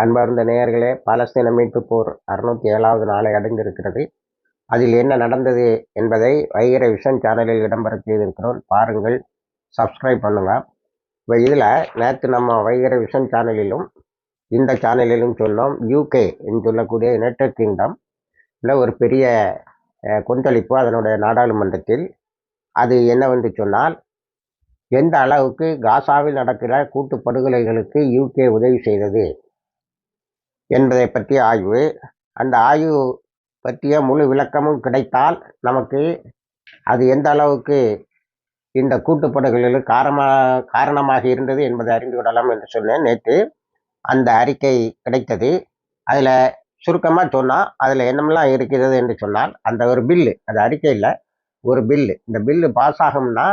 அன்பார்ந்த நேயர்களே பாலஸ்தீன மீட்பு போர் அறுநூத்தி ஏழாவது நாளை அடைந்திருக்கிறது. அதில் என்ன நடந்தது என்பதை வைகர விஷன் சேனலில் இடம்பெற செய்திருக்கிறோம். பாருங்கள் சப்ஸ்கிரைப் பண்ணுங்க. இப்போ இதில் நேற்று நம்ம வைகர விஷன் சேனலிலும் இந்த சேனலிலும் சொன்னோம் யூகே என்று சொல்லக்கூடிய யுனைடெட் கிங்டம் இல்லை ஒரு பெரிய கொந்தளிப்பு அதனுடைய நாடாளுமன்றத்தில். அது என்னவென்று சொன்னால் எந்த அளவுக்கு காசாவில் நடக்கிற கூட்டு படுகொலைகளுக்கு யூகே உதவி செய்தது? என்பதை பற்றிய ஆய்வு. அந்த ஆய்வு பற்றிய முழு விளக்கமும் கிடைத்தால் நமக்கு அது எந்த அளவுக்கு இந்த கூட்டுப்படுகளில் காரணமாக காரணமாக இருந்தது என்பதை அறிந்து விடலாம் என்று சொன்னேன் நேற்று. அந்த அறிக்கை கிடைத்தது. அதில் சுருக்கமாக சொன்னால் அதில் என்னமெல்லாம் இருக்கிறது என்று சொன்னால் அந்த ஒரு பில்லு அது அறிக்கையில் ஒரு பில்லு. இந்த பில்லு பாஸ் ஆகும்னா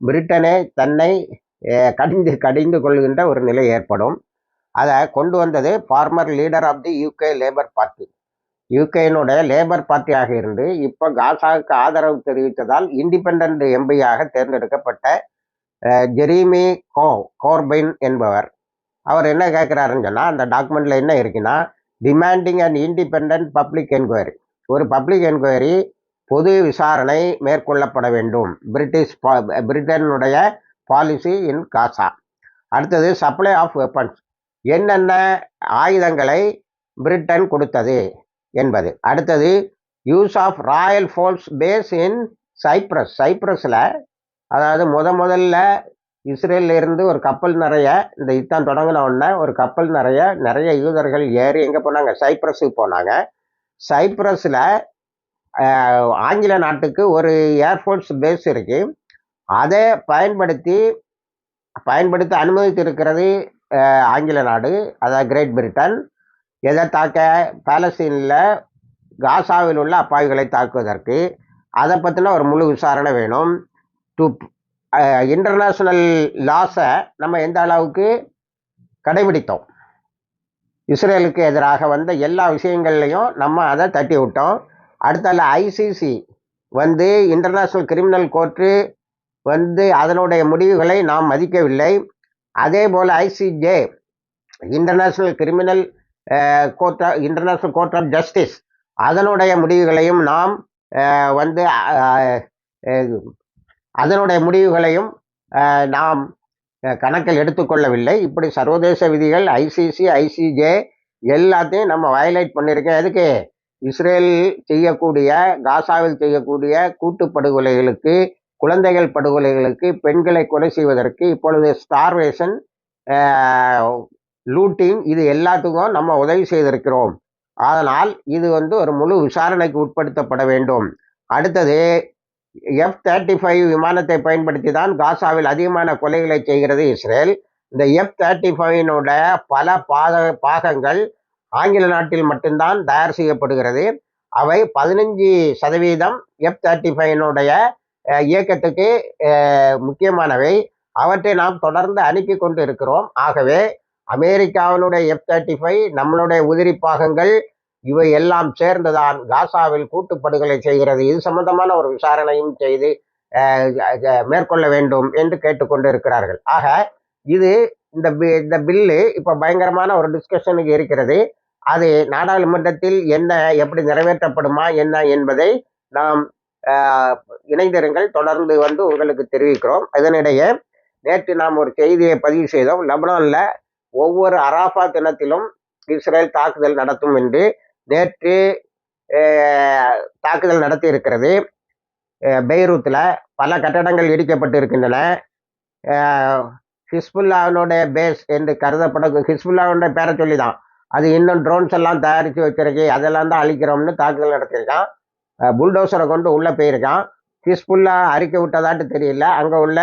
பிரிட்டனே தன்னை கடிந்து கடிந்து கொள்கின்ற ஒரு நிலை ஏற்படும். அதை கொண்டு வந்தது former leader of the UK labour party யூகேனுடைய labour பார்ட்டியாக இருந்து இப்போ காசாவுக்கு ஆதரவு தெரிவித்ததால் இண்டிபெண்ட் எம்பியாக தேர்ந்தெடுக்கப்பட்ட ஜெரீமி கோ கோர்பைன் என்பவர். அவர் என்ன கேட்குறாருன்னு சொன்னால் அந்த டாக்குமெண்ட்டில் என்ன இருக்குன்னா demanding and independent public enquiry ஒரு பப்ளிக் என்கொயரி பொது விசாரணை மேற்கொள்ளப்பட வேண்டும். பிரிட்டிஷ் பிரிட்டனுடைய பாலிசி இன் காசா அடுத்தது சப்ளை ஆஃப் வெப்பன்ஸ் என்னென்ன ஆயுதங்களை பிரிட்டன் கொடுத்தது என்பது. அடுத்தது use of royal force base in Cyprus சைப்ரஸில் அதாவது முத முதல்ல இஸ்ரேலில் இருந்து ஒரு கப்பல் நிறைய இந்த யுத்தம் தொடங்கின உடனே ஒரு கப்பல் நிறைய நிறைய யூதர்கள் ஏறி எங்கே போனாங்க? சைப்ரஸுக்கு போனாங்க. சைப்ரஸில் ஆங்கில நாட்டுக்கு ஒரு ஏர்ஃபோர்ஸ் பேஸ் இருக்குது அதை பயன்படுத்தி பயன்படுத்த அனுமதித்திருக்கிறது ஆங்கில நாடு அதாவது கிரேட் பிரிட்டன் எதை தாக்க? பாலஸ்தீனில் காசாவில் உள்ள அப்பாவிகளை தாக்குவதற்கு. அதை பற்றின ஒரு முழு விசாரணை வேணும். டு இன்டர்நேஷ்னல் லாஸை நம்ம எந்த அளவுக்கு கடைபிடித்தோம்? இஸ்ரேலுக்கு எதிராக வந்த எல்லா விஷயங்கள்லையும் நம்ம அதை தட்டி விட்டோம். அடுத்தால ஐசிசி வந்து இன்டர்நேஷ்னல் கிரிமினல் கோர்ட்டு வந்து அதனுடைய முடிவுகளை நாம் மதிக்கவில்லை. அதே போல் ICJ international criminal court international court of justice அதனுடைய முடிவுகளையும் நாம் வந்து அதனுடைய முடிவுகளையும் நாம் கணக்கில் எடுத்துக்கொள்ளவில்லை. இப்படி சர்வதேச விதிகள் ஐசிசி ஐசிஜே எல்லாத்தையும் நம்ம வயலேட் பண்ணியிருக்கேன் எதுக்கு? இஸ்ரேல் செய்யக்கூடிய காசாவில் செய்யக்கூடிய கூட்டு படுகொலைகளுக்கு குழந்தைகள் படுகொலைகளுக்கு பெண்களை கொலை செய்வதற்கு இப்பொழுது ஸ்டார்வேஷன் லூட்டிங் இது எல்லாத்துக்கும் நம்ம உதவி செய்திருக்கிறோம். அதனால் இது வந்து ஒரு முழு விசாரணைக்கு உட்படுத்தப்பட வேண்டும். அடுத்தது எஃப் தேர்ட்டி ஃபைவ் விமானத்தை பயன்படுத்தி தான் காசாவில் அதிகமான கொலைகளை செய்கிறது இஸ்ரேல். இந்த எஃப் தேர்ட்டி ஃபைவினோட பல பாக பாகங்கள் ஆங்கில நாட்டில் மட்டும்தான் தயார் செய்யப்படுகிறது. அவை பதினஞ்சு சதவீதம் எஃப் தேர்ட்டி ஃபைவனுடைய இயக்கத்துக்கு முக்கியமானவை. அவற்றை நாம் தொடர்ந்து அனுப்பி கொண்டு இருக்கிறோம் ஆகவே அமெரிக்காவினுடைய எஃப் தேர்ட்டி ஃபைவ் நம்மளுடைய உதிரி பாகங்கள் இவை எல்லாம் சேர்ந்துதான் காசாவில் கூட்டுப்படுகொலை செய்கிறது. இது சம்பந்தமான ஒரு விசாரணையும் செய்து மேற்கொள்ள வேண்டும் என்று கேட்டுக்கொண்டு இருக்கிறார்கள் ஆக இது இந்த இந்த பில்லு இப்போ பயங்கரமான ஒரு டிஸ்கஷனுக்கு இருக்கிறது. அது நாடாளுமன்றத்தில் என்ன எப்படி நிறைவேற்றப்படுமா என்ன என்பதை நாம் இணைந்திருங்கள். தொடர்ந்து வந்து உங்களுக்கு தெரிவிக்கிறோம். இதனிடையே நேற்று நாம் ஒரு செய்தியை பதிவு செய்தோம். லெபனானில் ஒவ்வொரு அராஃபா தினத்திலும் இஸ்ரேல் தாக்குதல் நடத்தும் என்று நேற்று தாக்குதல் நடத்தி இருக்கிறது பெய்ரூத்தில் பல கட்டடங்கள் இடிக்கப்பட்டு இருக்கின்றன ஹிஸ்புல்லாவினுடைய பேஸ் என்று கருதப்படும் ஹிஸ்புல்லாவினுடைய பேரை சொல்லி தான் அது இன்னும் ட்ரோன்ஸ் எல்லாம் தயாரித்து வச்சிருக்கு. அதெல்லாம் தான் அழிக்கிறோம்னு தாக்குதல் நடத்தியிருக்கான். புல்டோசரை கொண்டு உள்ளே போயிருக்கான். பீஸ்ஃபுல்லாக அறிக்கை விட்டதாட்டு தெரியல. அங்கே உள்ள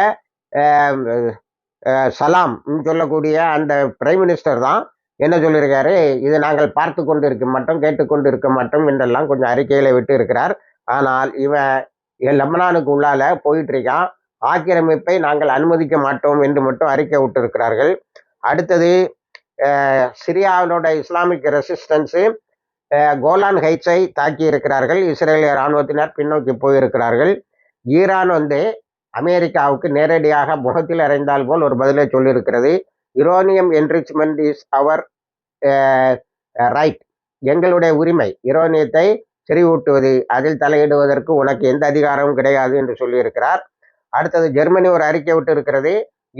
சலாம் சொல்லக்கூடிய அந்த பிரைம் மினிஸ்டர் தான் என்ன சொல்லியிருக்காரு? இது நாங்கள் பார்த்து கொண்டு இருக்க மாட்டோம் கேட்டுக்கொண்டு இருக்க மாட்டோம் என்றெல்லாம் கொஞ்சம் அறிக்கையில் விட்டு இருக்கிறார் ஆனால் இவன் லெபனானுக்கு உள்ளால போயிட்டு இருக்கான் ஆக்கிரமிப்பை நாங்கள் அனுமதிக்க மாட்டோம் என்று மட்டும் அறிக்கை விட்டிருக்கிறார்கள். அடுத்தது சிரியாவினோட இஸ்லாமிக் ரெசிஸ்டன்ஸு கோலான் ஹைட்ஸை தாக்கி இருக்கிறார்கள். இஸ்ரேலிய இராணுவத்தினர் பின்னோக்கி போயிருக்கிறார்கள். ஈரான் வந்து அமெரிக்காவுக்கு நேரடியாக முகத்தில் அறைந்தால் போல் ஒரு பதிலை சொல்லியிருக்கிறது. Uranium enrichment is our right. எங்களுடைய உரிமை யுரோனியத்தை செறிவூட்டுவது அதில் தலையிடுவதற்கு உனக்கு எந்த அதிகாரமும் கிடையாது என்று சொல்லியிருக்கிறார். அடுத்தது ஜெர்மனி ஒரு அறிக்கை விட்டு இருக்கிறது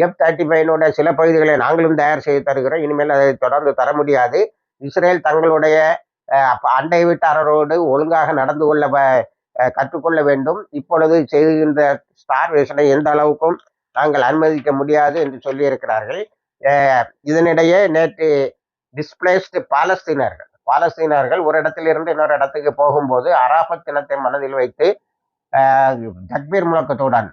எஃப் தேர்ட்டி ஃபைவனுடைய சில பகுதிகளை நாங்களும் தயார் செய்து தருகிறோம். இனிமேல் அதை தொடர்ந்து தர முடியாது. இஸ்ரேல் தங்களுடைய அண்டை வீட்டாரரோடு ஒழுங்காக நடந்து கொள்ள கற்றுக்கொள்ள வேண்டும். இப்பொழுது செய்கின்ற ஸ்டார்வேஷனை எந்த அளவுக்கும் நாங்கள் அனுமதிக்க முடியாது என்று சொல்லியிருக்கிறார்கள். இதனிடையே நேற்று டிஸ்பிளேஸ்டு பாலஸ்தீனர்கள் பாலஸ்தீனர்கள் ஒரு இடத்திலிருந்து இன்னொரு இடத்துக்கு போகும்போது அராபத் தினத்தை மனதில் வைத்து தக்பீர் முழக்கத்துடன்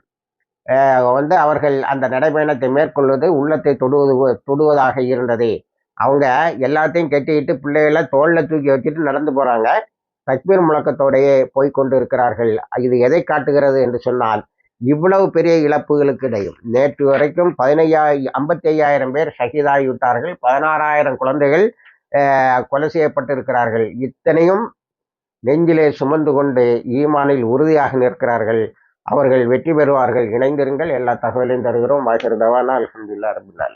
வந்து அவர்கள் அந்த நடைபயணத்தை மேற்கொள்வது உள்ளத்தை தொடுவது தொடுவதாக இருந்தது. அவங்க எல்லாத்தையும் கட்டிக்கிட்டு பிள்ளைகளை தோளில் தூக்கி வச்சுட்டு நடந்து போகிறாங்க தக்பீர் முழக்கத்தோடையே போய் கொண்டு இருக்கிறார்கள் இது எதை காட்டுகிறது என்று சொன்னால் இவ்வளவு பெரிய இழப்புகளுக்கு இடையும் நேற்று வரைக்கும் பதினையாயிரம் ஐம்பத்தி ஐயாயிரம் பேர் ஷஹீதாகிவிட்டார்கள். பதினாறாயிரம் குழந்தைகள் கொலை செய்யப்பட்டிருக்கிறார்கள். இத்தனையும் நெஞ்சிலே சுமந்து கொண்டு ஈமானில் உறுதியாக நிற்கிறார்கள். அவர்கள் வெற்றி பெறுவார்கள். இணைந்திருங்கள். எல்லா தகவலையும் தருகிறோம். வாய்க்கிறதவானா அலமதுல்லா ரபுல்லா